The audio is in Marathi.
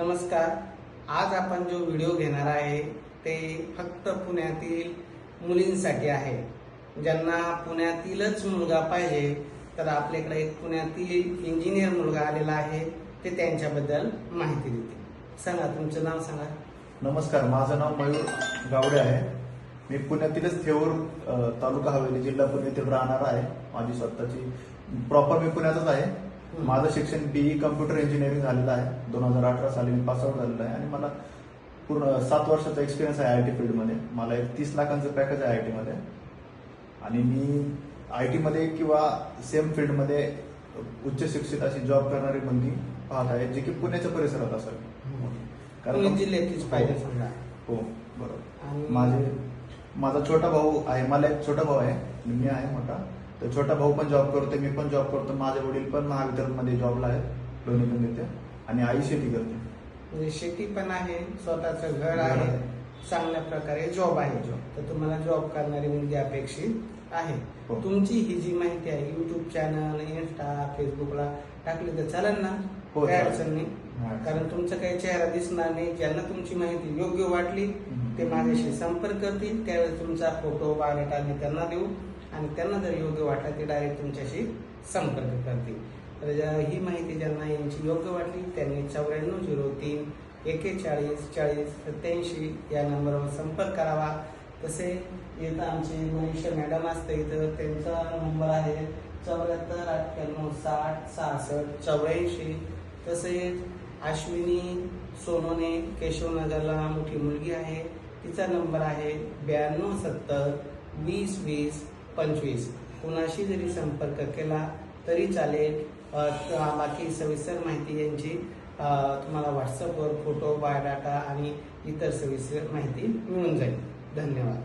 नमस्कार. आज आपण जो व्हिडिओ घेणार आहे ते फक्त पुण्यातील मुलींसाठी आहे. ज्यांना पुण्यातीलच मुलगा पाहिजे तर आपल्याकडे एक पुण्यातील इंजिनियर मुलगा आलेला आहे ते त्यांच्याबद्दल माहिती देतील. सांगा तुमचं नाव सांगा. नमस्कार माझं नाव मयूर गावडे आहे. मी पुण्यातीलच थेऊर तालुका हवेली जिल्हा पुणे राहणार आहे. माझी स्वतःची प्रॉपर मी पुण्यातच आहे. माझं शिक्षण बीई कम्प्युटर इंजिनिअरिंग झालेलं आहे. दोन हजार अठरा साली मी पासआउट झालेलं आहे. आणि मला पूर्ण सात वर्षाचा एक्सपिरियन्स आहे आय टी फील्डमध्ये मला एक तीस लाखांचं पॅकेज आहे आय टीमध्ये आणि मी आय टीमध्ये किंवा सेम फील्डमध्ये उच्च शिक्षित अशी जॉब करणारी मुलगी पाहत आहे जी की पुण्याच्या परिसरात असावी पुणे जिल्ह्यातलीच पाहिजे समजा. हो बरोबर. माझे माझा छोटा भाऊ आहे. मला एक छोटा भाऊ आहे. आणि मी आहे मोठा. तर छोटा भाऊ पण जॉब करते मी पण जॉब करतो माझे वडील पण महावितरणमध्ये जॉबला आहेत लोणी पण येते आणि आई शेती करते म्हणजे शेती पण आहे स्वतःचं घर आहे. चांगल्या प्रकारे जॉब आहे Job. तर तुम्हाला जॉब करणारी मुलगी अपेक्षित आहे हो. तुमची ही जी माहिती आहे युट्यूब चॅनल इन्स्टा फेसबुकला टाकली तर चालेल ना हो, चालेल. अडचण नाही. कारण तुमचा काही चेहरा दिसणार नाही ज्यांना तुमची माहिती योग्य वाटली. ते माझ्याशी संपर्क करतील. त्यावेळेस तुमचा फोटो बायोडेटा मी त्यांना देऊ आणि त्यांना जर योग्य वाटलं ते डायरेक्ट तुमच्याशी संपर्क करतील. तर ज्या- ही माहिती ज्यांना यांची योग्य वाटली त्यांनी चौऱ्याण्णव झिरो तीन एकेचाळीस चाळीस सत्याऐंशी या नंबरवर संपर्क करावा. तसे इथं आमचे मनीषा मॅडम असते इथं. त्यांचा नंबर आहे चौऱ्याहत्तर अठ्ठ्याण्णव साठ सहासष्ट चौऱ्याऐंशी. तसेच अश्विनी सोनोने केशवनगरला मोठी मुलगी आहे. तिचा नंबर आहे ब्याण्णव सत्तर वीस वीस पंचवीस. कुणाशी जरी संपर्क केला तरी चालेल. बाकी सविस्तर माहिती यांची तुम्हाला व्हॉट्सअपवर फोटो बायोडाटा आणि इतर सविस्तर माहिती मिळून जाईल. धन्यवाद.